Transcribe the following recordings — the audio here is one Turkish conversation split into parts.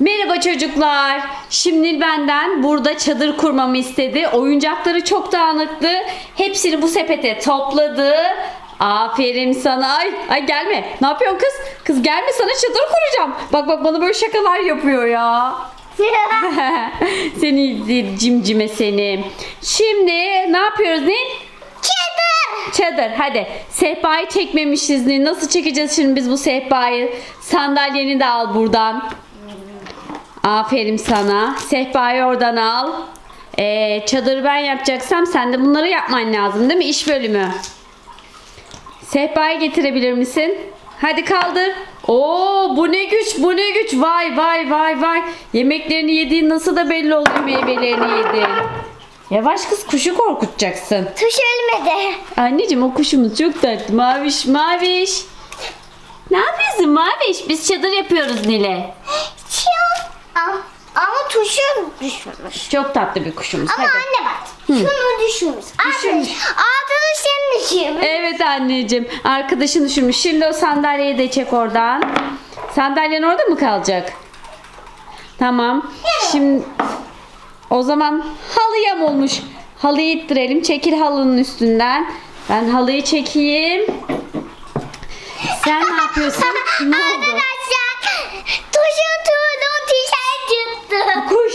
Merhaba çocuklar. Şimdi benden burada çadır kurmamı istedi. Oyuncakları çok dağınıktı. Hepsini bu sepete topladı. Aferin sana. Ay, ay gelme. Ne yapıyorsun kız? Kız gelme sana çadır kuracağım. Bak bak bana böyle şakalar yapıyor ya. seni cimcime seni. Şimdi ne yapıyoruz ne? Çadır. Çadır hadi. Sehpayı çekmemişiz. Nil. Nasıl çekeceğiz şimdi biz bu sehpayı? Sandalyeni de al buradan. Aferin sana. Sehpayı oradan al. Ee, çadırı ben yapacaksam sen de bunları yapman lazım değil mi? İş bölümü. Sehpayı getirebilir misin? Hadi kaldır. Oo bu ne güç bu ne güç. Vay vay vay vay. Yemeklerini yediğin nasıl da belli oluyor meyvelerini yedin. Yavaş kız kuşu korkutacaksın. Tuş ölmedi. Anneciğim o kuşumuz çok tatlı. Maviş maviş. Ne yapıyorsun Maviş? Biz çadır yapıyoruz Nile. Ama, ama tuşu düşürmüş. Çok tatlı bir kuşumuz. Ama Hadi. anne bak. Şunu düşürmüş. Düşürmüş. Sen düşürmüş. Evet anneciğim. Arkadaşın düşürmüş. Şimdi o sandalyeyi de çek oradan. Sandalyen orada mı kalacak? Tamam. Şimdi o zaman halı yam olmuş. Halıyı ittirelim. Çekil halının üstünden. Ben halıyı çekeyim. Sen ne yapıyorsun? ne oldu? Arkadaşlar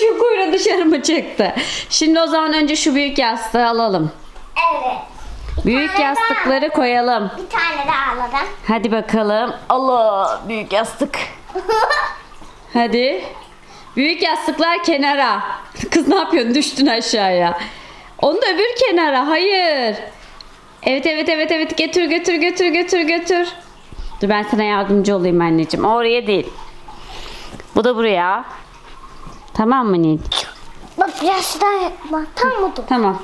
Kuşun kuyruğu dışarı mı çıktı? Şimdi o zaman önce şu büyük yastığı alalım. Evet. Bir Büyük tane yastıkları koyalım. Daha, bir tane daha alalım. Hadi bakalım. Allah büyük yastık. Hadi. Büyük yastıklar kenara. Kız ne yapıyorsun? Düştün aşağıya. Onu da öbür kenara. Hayır. Evet evet evet evet götür götür götür götür götür. Dur ben sana yardımcı olayım anneciğim. O Oraya değil. Bu da buraya. Tamam mı Nil? Bak biraz daha yapma. Tam mı dur? Tamam.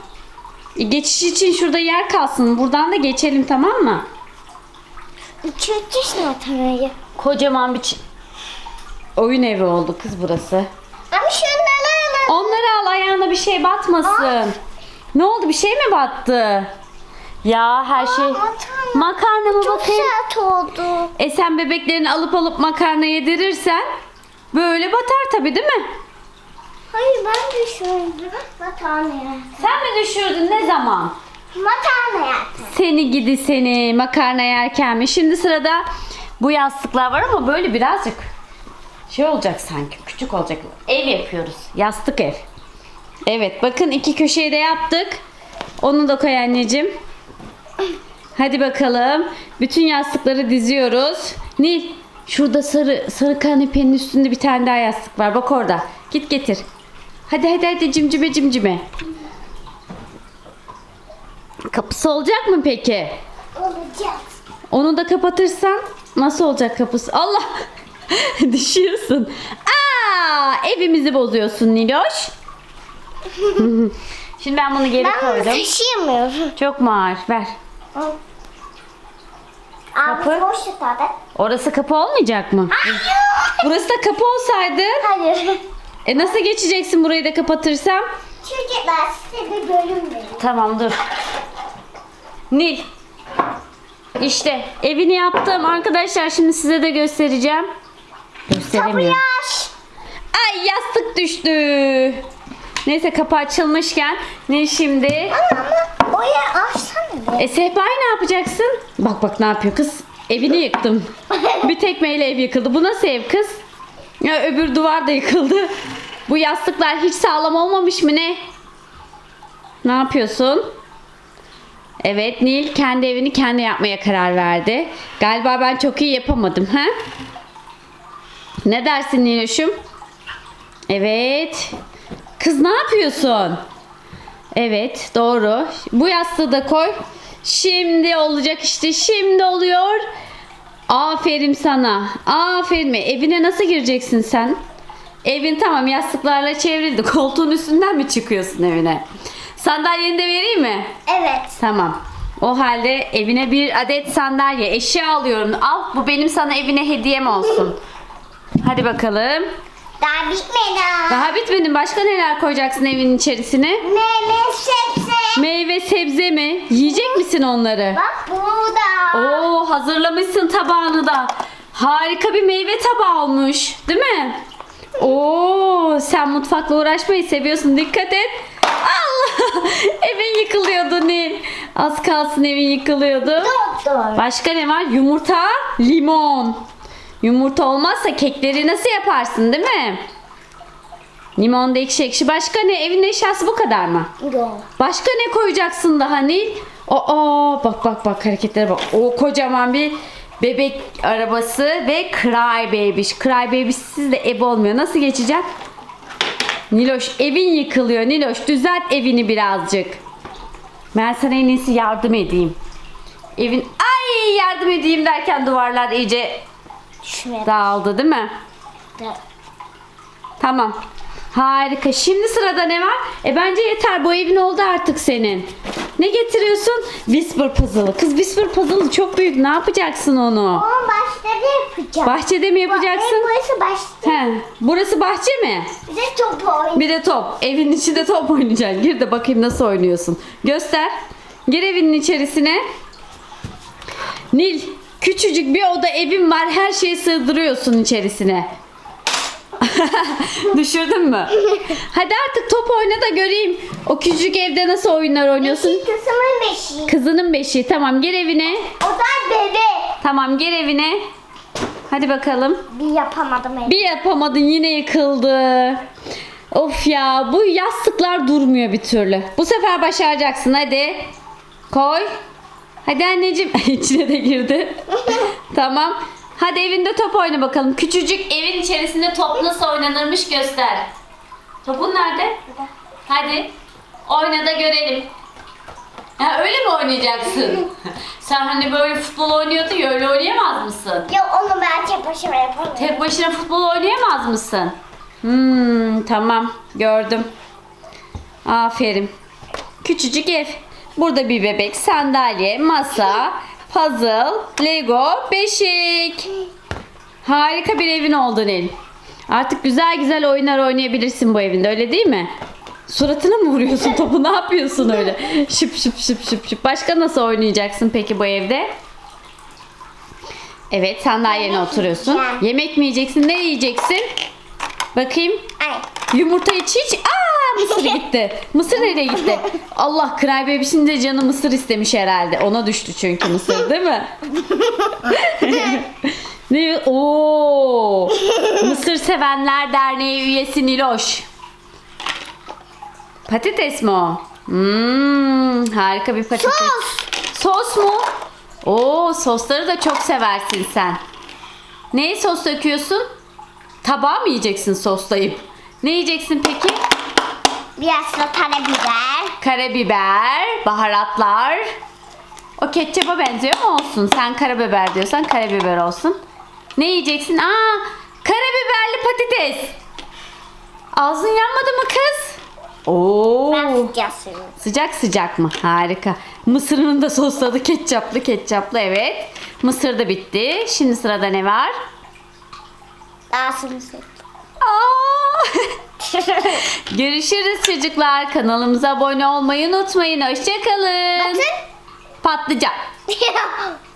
E, Geçiş için şurada yer kalsın. Buradan da geçelim tamam mı? Çöktüsün atanayı. Kocaman bir oyun evi oldu kız burası. Ama şunları alalım. Onları al ayağına bir şey batmasın. Ne oldu bir şey mi battı? Ya her şey. makarna. Makarna mı Çok bakayım? sert oldu. E sen bebeklerini alıp alıp makarna yedirirsen böyle batar tabii değil mi? Hayır ben düşürdüm. Makarna Sen mi düşürdün ne zaman? Makarna yaptım. Seni gidi seni makarna yerken mi? Şimdi sırada bu yastıklar var ama böyle birazcık şey olacak sanki küçük olacak. Ev yapıyoruz. Yastık ev. Evet bakın iki köşeyi de yaptık. Onu da koy anneciğim. Hadi bakalım. Bütün yastıkları diziyoruz. Nil şurada sarı sarı kanepenin üstünde bir tane daha yastık var. Bak orada. Git getir. Hadi hadi hadi cimcime cimcime. Kapısı olacak mı peki? Olacak. Onu da kapatırsan nasıl olacak kapısı? Allah! Düşüyorsun. Aa! Evimizi bozuyorsun Niloş. Şimdi ben bunu geri Ben koydum. taşıyamıyorum. Çok mu ağır? Ver. Kapı? Orası kapı olmayacak mı? Burası da kapı olsaydı. Hayır. E nasıl geçeceksin burayı da kapatırsam? Çocuklar size bir bölüm verin. Tamam dur. Nil. İşte evini yaptım arkadaşlar. Şimdi size de göstereceğim. Gösteremiyorum. Yaş. Ay yastık düştü. Neyse kapı açılmışken Nil şimdi Ama o yer açsana be. e, sehpayı ne yapacaksın? Bak bak ne yapıyor kız. Evini yıktım. Bir tekmeyle ev yıkıldı. Bu nasıl ev kız? Ya öbür duvar da yıkıldı. Bu yastıklar hiç sağlam olmamış mı ne? Ne yapıyorsun? Evet Nil kendi evini kendi yapmaya karar verdi. Galiba ben çok iyi yapamadım ha? Ne dersin Niloş'um? Evet. Kız ne yapıyorsun? Evet doğru. Bu yastığı da koy. Şimdi olacak işte. Şimdi oluyor. Aferin sana. Aferin. Evine nasıl gireceksin sen? Evin tamam yastıklarla çevrildi. Koltuğun üstünden mi çıkıyorsun evine? Sandalyeni de vereyim mi? Evet. Tamam. O halde evine bir adet sandalye, eşya alıyorum. Al bu benim sana evine hediyem olsun. Hadi bakalım. Daha bitmedi. Daha bitmedi. Başka neler koyacaksın evin içerisine? Meyve sebze. Meyve sebze mi? Yiyecek misin onları? Bak burada. Oo hazırlamışsın tabağını da. Harika bir meyve tabağı olmuş. Değil mi? Oo, sen mutfakla uğraşmayı seviyorsun. Dikkat et. Allah! Evin yıkılıyordu Nil. Az kalsın evin yıkılıyordu. Doktor. Başka ne var? Yumurta, limon. Yumurta olmazsa kekleri nasıl yaparsın değil mi? Limon da ekşi ekşi. Başka ne? Evin eşyası bu kadar mı? Yok. Başka ne koyacaksın daha Nil? Aa bak bak bak hareketlere bak. O kocaman bir bebek arabası ve Cry Babish. Cry Babish'siz de ebe olmuyor. Nasıl geçeceğim? Niloş evin yıkılıyor. Niloş düzelt evini birazcık. Ben sana en iyisi yardım edeyim. Evin ay yardım edeyim derken duvarlar iyice Şuraya. dağıldı değil mi? da- Tamam. Harika. Şimdi sırada ne var? E bence yeter. Bu evin oldu artık senin. Ne getiriyorsun? Whisper puzzle'ı. Kız Whisper puzzle'ı çok büyük. Ne yapacaksın onu? Başta da yapacağım. Bahçede mi yapacaksın? burası başta. He. Burası bahçe mi? Bir de top oyun. Bir de top. Evin içinde top oynayacaksın. Gir de bakayım nasıl oynuyorsun. Göster. Gir evinin içerisine. Nil, küçücük bir oda evin var. Her şeyi sığdırıyorsun içerisine. Düşürdün mü? Hadi artık top oyna da göreyim. O küçücük evde nasıl oyunlar oynuyorsun? Kısmın beşiği. Kızının beşiği. Tamam gir evine. O da bebe. Tamam gir evine. Hadi bakalım. Bir yapamadım ev. Bir yapamadın yine yıkıldı. Of ya bu yastıklar durmuyor bir türlü. Bu sefer başaracaksın hadi. Koy. Hadi anneciğim. İçine de girdi. tamam. Hadi evinde top oyna bakalım. Küçücük evin içerisinde top nasıl oynanırmış göster. Topun nerede? Hadi. Oyna da görelim. Ha, öyle mi oynayacaksın? Sen hani böyle futbol oynuyordun ya öyle oynayamaz mısın? Yok onu ben tek başıma yapamıyorum. Tek başına futbol oynayamaz mısın? Hmm, tamam gördüm. Aferin. Küçücük ev. Burada bir bebek, sandalye, masa, puzzle, lego, beşik. Harika bir evin oldu Nil. Artık güzel güzel oyunlar oynayabilirsin bu evinde öyle değil mi? Suratına mı vuruyorsun topu ne yapıyorsun öyle? Şıp şıp şıp şıp şıp. Başka nasıl oynayacaksın peki bu evde? Evet sandalyene oturuyorsun. Yemek mi yiyeceksin? Ne yiyeceksin? Bakayım. Ay. Yumurta iç iç. Aa mısır gitti. Mısır nereye gitti? Allah Cry Baby'sin de canı mısır istemiş herhalde. Ona düştü çünkü mısır değil mi? ne? Oo! Mısır Sevenler Derneği üyesi Niloş. Patates mi o? Hmm, harika bir patates. Sos. Sos mu? Oo, sosları da çok seversin sen. Neye sos döküyorsun? Tabağa mı yiyeceksin soslayıp? Ne yiyeceksin peki? Biraz da karabiber. Karabiber, baharatlar. O ketçaba benziyor mu olsun? Sen karabiber diyorsan karabiber olsun. Ne yiyeceksin? Aa, karabiberli patates. Ağzın yanmadı mı kız? Oo. Ben sıcak. Sıcak sıcak mı? Harika. Mısırını da sosladı ketçaplı ketçaplı evet. Mısır da bitti. Şimdi sırada ne var? Daha sımsık. Görüşürüz çocuklar. Kanalımıza abone olmayı unutmayın. Hoşçakalın. Bakın. Patlıcan.